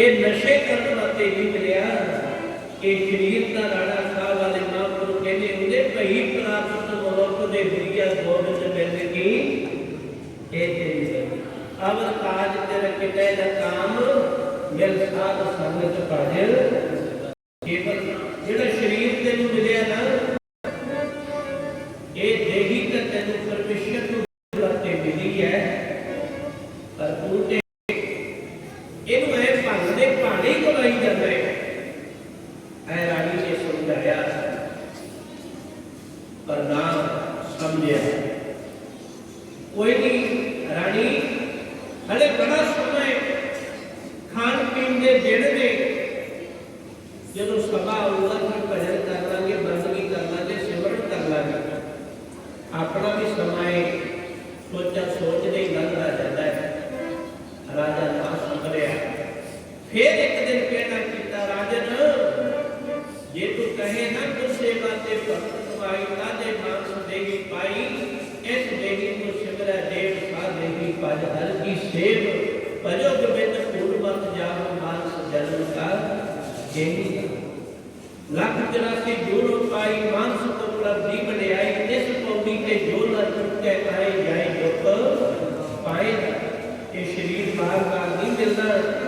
ਇਹ ਨਸ਼ੇ ਕਰਨ ਵਾਸਤੇ ਨਹੀਂ ਮਿਲਿਆ। ਇਹ ਸ਼ਰੀਰ ਦਾ ਰਾਣਾ ਸਾਹਿਬ ਵਾਲੇ ਮਹਾਂਪੁਰਖ ਕਹਿੰਦੇ ਹੁੰਦੇ, ਭਈ ਪ੍ਰਾਪਤ ਮਨੁੱਖ ਦੇ ਵਿਰਿਆ ਗੋਬਿੰਦ ਮਿਲ ਕੀ ਇਹ ਤੇਰੀ ਅਵਰ ਕਾਜ ਤੇਰੇ ਕਿਤੇ ਦਾ ਕਾਮ, ਮਿਲ ਸਾਧ ਸੰਗਤ ਭਜ। ਰਾਣੀ ਹਲੇ ਬੜਾ ਸਮਾਂ ਹੈ ਖਾਣ ਪੀਣ ਦੇ ਦਿਨ ਨੇ ਜਦੋਂ ਸਭਾ ਆਊਗਾ ਫਿਰ ਭਜਨ ਕਰ ਲਾਂਗੇ ਬੰਦਗੀ ਕਰ ਲਾਂਗੇ ਸਿਮਰਨ ਕਰ ਲਾਂਗੇ ਆਪਣਾ ਵੀ ਸਮਾਂ ਹੈ ਸੋਚਾ ਸੋਚਦੇ ਹੀ ਲੰਘਦਾ ਜਾਂਦਾ ਹੈ ਰਾਜਾ ਨਾ ਸੰਭਲਿਆ ਫਿਰ ਇੱਕ ਦਿਨ ਕਹਿਣਾ ਕੀਤਾ ਰਾਜਨ ਜੇ ਤੂੰ ਕਹੇ ਨਾ ਤੂੰ ਸੇਵਾ ਤੇ ਭਗਤ ਕਮਾਈ ਕਾਦੇ ਮਾਨਸ ਦੇਗੀ ਪਾਈ ਇਸ ਦੇਗੀ ਨੂੰ ਸਿਮਰੈ ਦੇਵ ਸਾ ਦੇਗੀ ਭਜ ਹਰ ਕੀ ਸੇਵ ਭਜੋ ਗੋਬਿੰਦ ਪੂਰ ਮਤ ਜਾਵ ਮਾਨਸ ਜਨਮ ਕਾ ਜੇਹੀ ਲੱਖ 84 ਜੋੜ ਪਾਈ ਮਾਨਸ ਤੋਂ ਪ੍ਰਭੀ ਬਣਾਈ ਇਸ ਪੌੜੀ ਤੇ ਜੋ ਨਾ ਚੁੱਕੇ ਆਏ ਜਾਏ ਦੁੱਖ ਪਾਏ ਇਹ ਸ਼ਰੀਰ ਬਾਰ ਬਾਰ ਨਹੀਂ ਮਿਲਦਾ।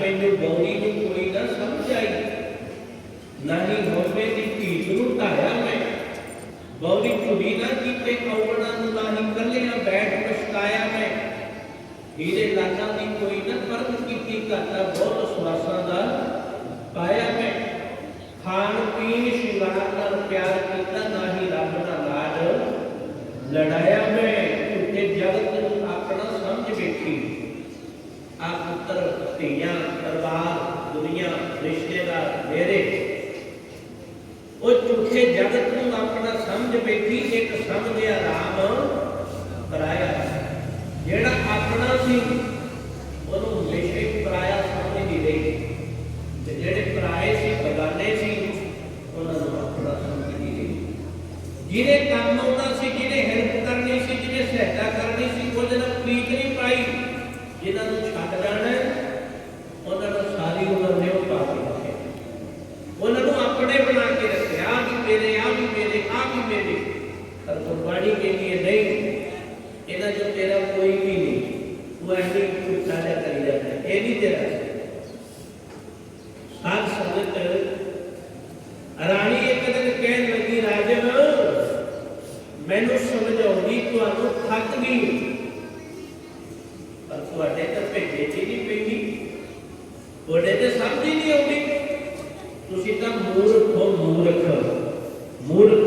ਮੈਨੂੰ ਗੌਰੀ ਨੂੰ ਕੋਈ ਨਾ ਸਮਝ ਆਈ। ਨਾਨੀ ਹੋਵੇ ਦੀ ਧੀਤ ਨੂੰ ਢਾਇਆ ਮੈਂ। ਗੌਰੀ ਕੁੜੀ ਨਾ ਕੀਤੇ ਕੌਵਣਾ ਨੂੰ ਨਾਹੀ ਕੱਲਿਆ ਬੈਠ ਪਛਤਾਇਆ ਮੈਂ। ਹੀਰੇ ਲਾਲਾਂ ਦੀ ਕੋਈ ਨਾ ਪਰਮ ਕੀਤੀ ਘਾਟਾ ਬਹੁਤ ਸਵਾਸਾਂ ਦਾ ਪਾਇਆ ਮੈਂ। ਖਾਣ ਪੀਣ ਸ਼ਿੰਗਾਰ ਨਾਲ ਪਿਆਰ ਕੀਤਾ ਨਾ ਹੀ ਰੱਬ ਦਾ ਲਾਡ ਲੜਾਇਆ ਮੈਂ, ਝੂਠੇ ਜਗਤ ਨੂੰ ਆਪਣਾ ਸਮਝ ਵੇਖੀ। ਆ ਪੁੱਤਰ ਧੀਆਂ, ਪਰਿਵਾਰ, ਦੁਨੀਆ, ਰਿਸ਼ਤੇਦਾਰ, ਮੇਰੇ। ਉਹ ਝੂਠੇ ਜਗਤ ਨੂੰ ਆਪਣਾ ਸਮਝ ਬੈਠੀ, ਇੱਕ ਸਮਝਿਆ ਰਾਮ ਪਰਾਇਆ ਜਿਹੜਾ ਆਪਣਾ ਸੀ ਮੈਨੂੰ ਸਮਝ ਆਉਂਦੀ, ਤੁਹਾਨੂੰ ਥੱਕ ਗਈ। ਪਰ ਤੁਹਾਡੇ ਤਾਂ ਭੇਜੇ ਜੀ ਨਹੀਂ ਪੈਂਦੀ। ਤੁਹਾਡੇ ਤੇ ਸਮਝ ਹੀ ਨਹੀਂ ਆਉਂਦੀ। ਤੁਸੀਂ ਤਾਂ ਮੂਰਖ ਹੋ, ਮੂਰਖ। ਮੂਰਖ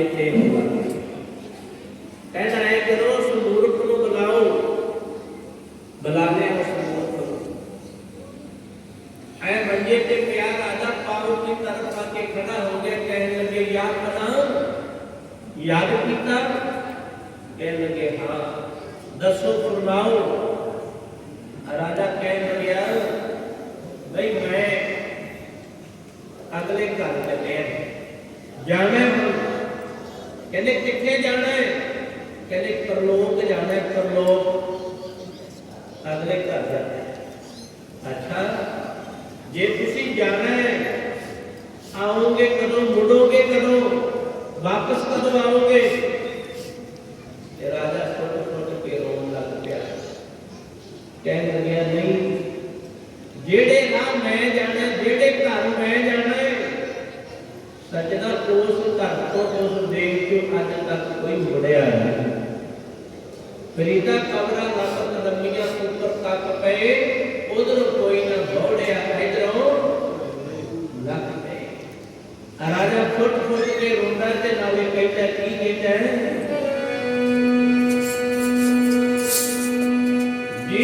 eterno. ਜਾਣਾ ਹੈ। ਆਓਗੇ ਕਦੋਂ ਮੁੜੋਗੇ ਕਦੋਂ? ਵਾਪਸ ਕਦੋਂ ਆਓਗੇ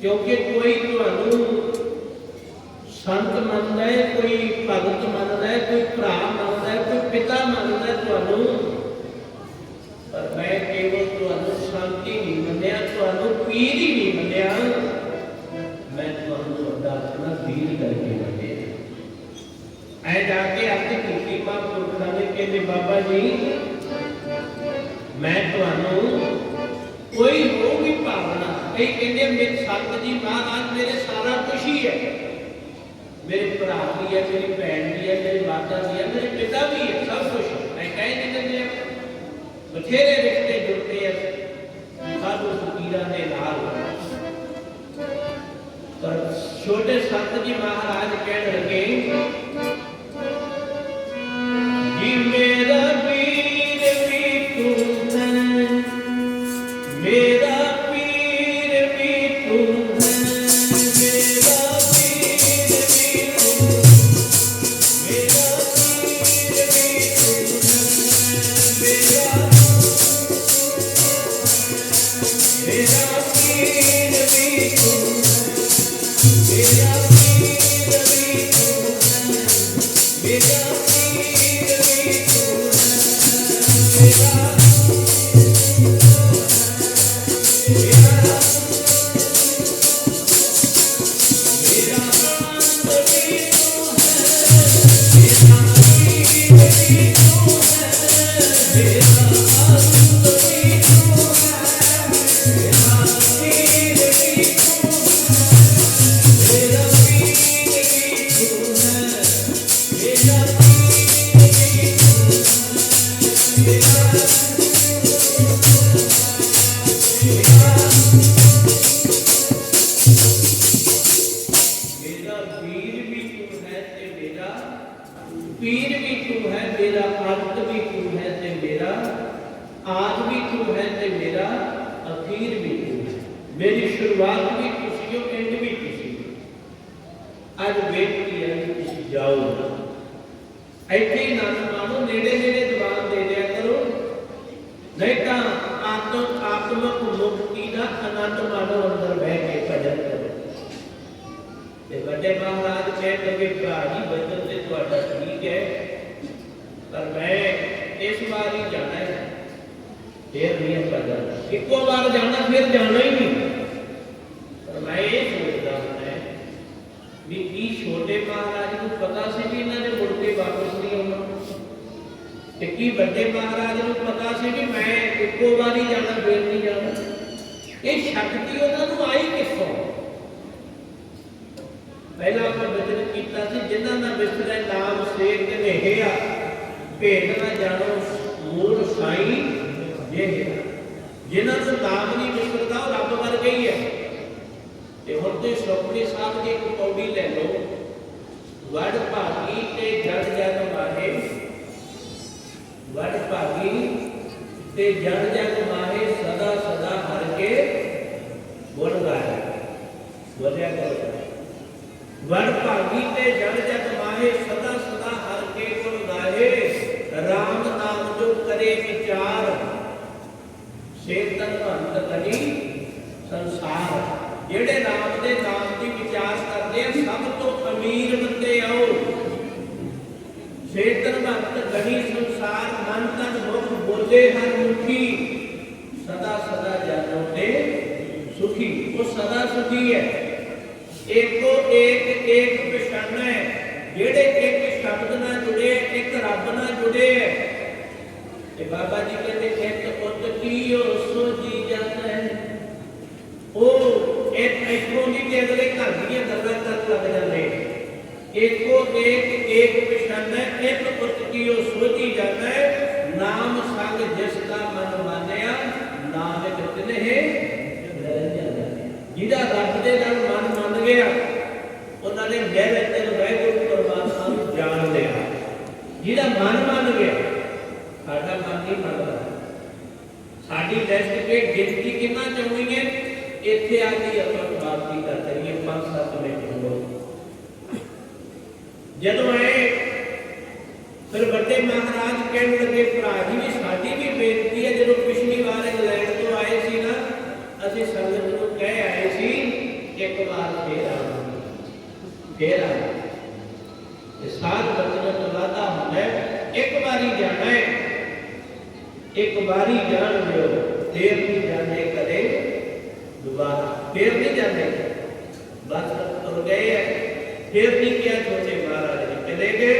ਕਿਉਂਕਿ ਕੋਈ ਤੁਹਾਨੂੰ ਸੰਤ ਮੰਨਦਾ ਹੈ, ਕੋਈ ਭਗਤ ਮੰਨਦਾ ਹੈ, ਕੋਈ ਭਰਾ ਮੰਨਦਾ ਹੈ, ਕੋਈ ਪਿਤਾ ਮੰਨਦਾ ਹੈ, ਤੁਹਾਨੂੰ ਪਰ ਮੈਂ ਕੇਵਲ ਤੁਹਾਨੂੰ ਸ਼ਾਂਤੀ ਨਹੀਂ ਮੰਨਿਆ, ਤੁਹਾਨੂੰ ਪੀਰ ਹੀ ਨਹੀਂ ਮੰਨਿਆ। ਮੈਂ ਤੁਹਾਨੂੰ ਤੁਹਾਡਾ ਆਪਣਾ ਵੀਰ ਕਰਕੇ ਮੰਨਿਆ। ਐ ਜਾ ਕੇ ਆਪਣੀ ਕੀਤੀ ਮਹਾਂਪੁਰਖਾਂ ਨੇ ਕਹਿੰਦੇ, ਬਾਬਾ ਜੀ, ਮੈਂ ਤੁਹਾਨੂੰ ਕੋਈ ਹੋਊਗੀ ਭਾਵਨਾ ਕਈ ਕਹਿੰਦੇ ਮੇਰੇ ਸੰਤ ਜੀ ਮਹਾਰਾਜ ਮੇਰੇ ਸਾਰਾ ਕੁਝ ਹੀ ਹੈ ਮੇਰੇ ਭਰਾ ਵੀ ਹੈ ਮੇਰੀ ਭੈਣ ਵੀ ਹੈ ਮੇਰੀ ਮਾਤਾ ਵੀ ਹੈ ਮੇਰੇ ਪਿਤਾ ਵੀ ਹੈ ਸਭ ਕੁਝ ਹੈ ਐ ਕਹਿ ਨਹੀਂ ਦਿੰਦੇ ਆਪਾਂ। ਬਥੇਰੇ ਰਿਸ਼ਤੇ ਜੁੜਦੇ ਆ ਸਾਧੂ ਫਕੀਰਾਂ ਦੇ ਨਾਲ ਪਰ ਛੋਟੇ ਸੰਤ ਜੀ ਮਹਾਰਾਜ ਕਹਿਣ ਲੱਗੇ ਹੈ ਪੀਰ ਵੀ ਤੂੰ ਹੈ ਮੇਰਾ ਅੰਤ ਵੀ ਤੂੰ ਹੈ ਤੇ ਮੇਰਾ ਆਦ ਵੀ ਤੂੰ ਹੈ ਤੇ ਮੇਰਾ ਅਖੀਰ ਵੀ ਤੂੰ ਹੈ ਮੇਰੀ ਸ਼ੁਰੂਆਤ ਵੀ ਤੁਸੀਂ ਹੋ ਐਂਡ ਵੀ ਤੁਸੀਂ ਹੋ। ਅੱਜ ਬੇਨਤੀ ਹੈ ਕਿ ਤੁਸੀਂ ਜਾਓ ਇੱਥੇ ਹੀ ਨਾ ਮਾਣੋ ਨੇੜੇ ਨੇੜੇ ਦੀਵਾਨ ਦੇ ਦਿਆ ਕਰੋ ਨਹੀਂ ਤਾਂ ਆਤਮ ਆਤਮਕ ਮੁਕਤੀ ਦਾ ਆਨੰਦ ਮਾਣੋ ਅੰਦਰ ਬਹਿ ਕੇ ਭਜਨ ਕਰੋ ਤੇ ਵੱਡੇ ਮਹਾਰਾਜ ਕਹਿਣ ਲੱਗੇ ਭਰਾ ਜੀ ਬਚਨ ਤੇ ਤੁਹਾਡਾ ਠੀਕ ਹੈ ਪਰ ਮੈਂ ਇਸ ਵਾਰ ਹੀ ਜਾਣਾ ਹੈ ਫੇਰ ਨਹੀਂ ਆਪਾਂ ਜਾਣਾ। ਇੱਕੋ ਵਾਰ ਜਾਣਾ, ਫਿਰ ਜਾਣਾ ਹੀ ਨਹੀਂ। ਪਰ ਮੈਂ ਇਹ ਸੋਚਦਾ ਹਾਂ ਵੀ ਕੀ ਛੋਟੇ ਮਹਾਰਾਜ ਨੂੰ ਪਤਾ ਸੀ ਵੀ ਇਹਨਾਂ ਨੇ ਮੁੜ ਕੇ ਵਾਪਸ ਨਹੀਂ ਆਉਣਾ? ਤੇ ਕੀ ਵੱਡੇ ਮਹਾਰਾਜ ਨੂੰ ਪਤਾ ਸੀ ਵੀ ਮੈਂ ਇੱਕੋ ਵਾਰ ਹੀ ਜਾਣਾ, ਫਿਰ ਨਹੀਂ ਜਾਣਾ? ਇਹ ਸ਼ਕਤੀ ਉਹਨਾਂ ਨੂੰ ਆਈ ਕਿੱਥੋਂ? ਕੀਤਾ ਸੀ ਜਿਨ੍ਹਾਂ ਦਾ ਵਿਸਰੇ ਨਾਮ ਸੇਖ ਦੇ ਨਹਿਆ ਭੇਦ ਨਾ ਜਾਣੋ, ਮੂਲ ਸਾਈ ਇਹ ਜਿਨ੍ਹਾਂ ਨੂੰ ਨਾਮ ਨਹੀਂ ਵਿਸਰਦਾ ਉਹ ਰੱਬ ਵਰਗਾ ਹੀ ਹੈ। ਤੇ ਹੁਣ ਤੇ ਸੁਖਮਨੀ ਸਾਹਿਬ ਦੀ ਇੱਕ ਪੌੜੀ ਲੈ ਲਓ। ਵਡ ਭਾਗੀ ਤੇ ਜੜ ਜਗ ਮਾਹੇ। ਵਡ ਭਾਗੀ ਤੇ ਜੜ ਜਗ ਮਾਹੇ ਸਦਾ ਸਦਾ ਹਰ ਕੇ ਗੁਣ ਗਾਏ। ਬੋਲਿਆ ਕਰੋ। ਵਡ ਭਾਗੀ ਤੇ ਜੜ ਜਗ ਮਾਹੇ, ਸਦਾ ਸਦਾ ਹਰ ਕੇ ਗੁਣ ਗਾਏ RAM ਨਾਮ ਜੋ ਕਰੇ ਵਿਚਾਰ। ਸੇਤਨ ਭੰਤ ਕਨੀ ਸੰਸਾਰ। ਜਿਹੜੇ ਨਾਮ ਦੇ ਨਾਮ ਦੀ ਵਿਚਾਰ ਕਰਦੇ ਆ, ਸਭ ਤੋਂ ਅਮੀਰ ਬੰਦੇ ਆਓ ਸੇਤਨ ਭੰਤ ਕਨੀ ਸੰਸਾਰ, ਮਨ ਤਨ ਮੁਖ ਬੋਲੇ ਹਰ ਮੁਖੀ। ਸਦਾ ਸਦਾ ਜਾਨੋ ਤੇ ਸੁਖੀ। ਉਹ ਸਦਾ ਸੁਖੀ ਹੈ। ਏਕ ਏਕ ਪਛਾਣਾ ਹੈ ਜਿਹੜੇ ਇੱਕ ਸ਼ਬਦ ਨਾਲ ਜੁੜੇ ਇੱਕ ਰੱਬ ਨਾਲ ਜੁੜੇ ਹੈ ਤੇ ਬਾਬਾ ਜੀ ਕਹਿੰਦੇ ਇੱਕ ਉਤ ਕੀਓ ਸੋਜੀ ਜਾਂਦਾ ਹੈ ਉਹ ਇੱਕ ਇੱਕੋ ਨਹੀਂ ਤੇ ਅਗਲੇ ਘਰ ਦੀਆਂ ਗੱਲਾਂ ਕਰਨ ਲੱਗ ਜਾਂਦੇ ਏਕੋ ਏਕ ਏਕ ਪਛਾਣਾ ਇੱਕ ਉਤ ਕੀਓ ਸੋਜੀ ਜਾਂਦਾ ਹੈ ਨਾਮ ਸੰਗ ਜਿਸ ਦਾ ਮਨ ਮਾਨਿਆ ਨਾਨਕ ਤਿਨਹਿ ਨਿਰੰਜਨ ਜਿਹਦਾ ਰੱਬ ਦੇ ਨਾਲ ਮਨ ਮੰਨ ਗਿਆ ਉਹਨਾਂ ਨੇ ਗਹਿਰੇ ਤੇ ਵਾਹਿਗੁਰੂ ਪਰਮਾਤਮਾ ਨੂੰ ਜਾਣ ਲਿਆ ਜਿਹਦਾ ਮਨ ਮੰਨ ਗਿਆ ਸਾਡਾ ਮਨ ਨਹੀਂ ਮੰਨਦਾ ਸਾਡੀ ਲਿਸਟ ਤੇ ਗਿਣਤੀ ਕਿੰਨਾ ਚਾਹੁੰਦੀ ਹੈ ਇੱਥੇ ਆ ਕੇ ਆਪਾਂ ਬਾਤਚੀਤ ਕਰ ਕਰੀਏ 5-7 ਮਿੰਟ ਹੋ ਜਦੋਂ ਆਏ ਫਿਰ ਵੱਡੇ ਮਹਾਰਾਜ ਕਹਿਣ ਲੱਗੇ, ਭਰਾ ਜੀ, ਵੀ ਸਾਡੀ ਵੀ ਬੇਨਤੀ ਹੈ, ਜਦੋਂ ਪਿਛਲੀ ਵਾਰ ਇੰਗਲੈਂਡ ਤੋਂ ਆਏ ਸੀ ਨਾ, ਅਸੀਂ ਸੰਗਤ ਨੂੰ ਕਹਿ ਆਏ ਸੀ, ਇੱਕ ਵਾਰ ਫੇਰ ਆਵਾਂਗੇ। ਫੇਰ ਆਵਾਂਗੇ। ਇਹ ਸਾਧ ਬਚਨ ਤੋਂ ਵਾਦਾ ਹੁੰਦਾ ਇੱਕ ਵਾਰੀ ਜਾਣਾ ਹੈ, ਇੱਕ ਵਾਰੀ ਜਾਣ ਦਿਓ, ਫੇਰ ਨਹੀਂ ਜਾਂਦੇ ਕਦੇ ਦੁਬਾਰਾ, ਫੇਰ ਨਹੀਂ ਜਾਂਦੇ। ਬਸ ਤੁਰ ਗਏ ਹੈ, ਫੇਰ ਨਹੀਂ ਕਿਹਾ ਛੋਟੇ એટલે કે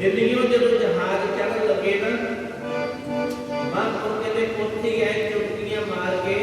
દિલ્હીઓ ਜਦੋਂ જહાજ ચડਨ લગે ਨਾ મા પોતે ને કોઠી આઈ ચુટકીਆਂ માર કે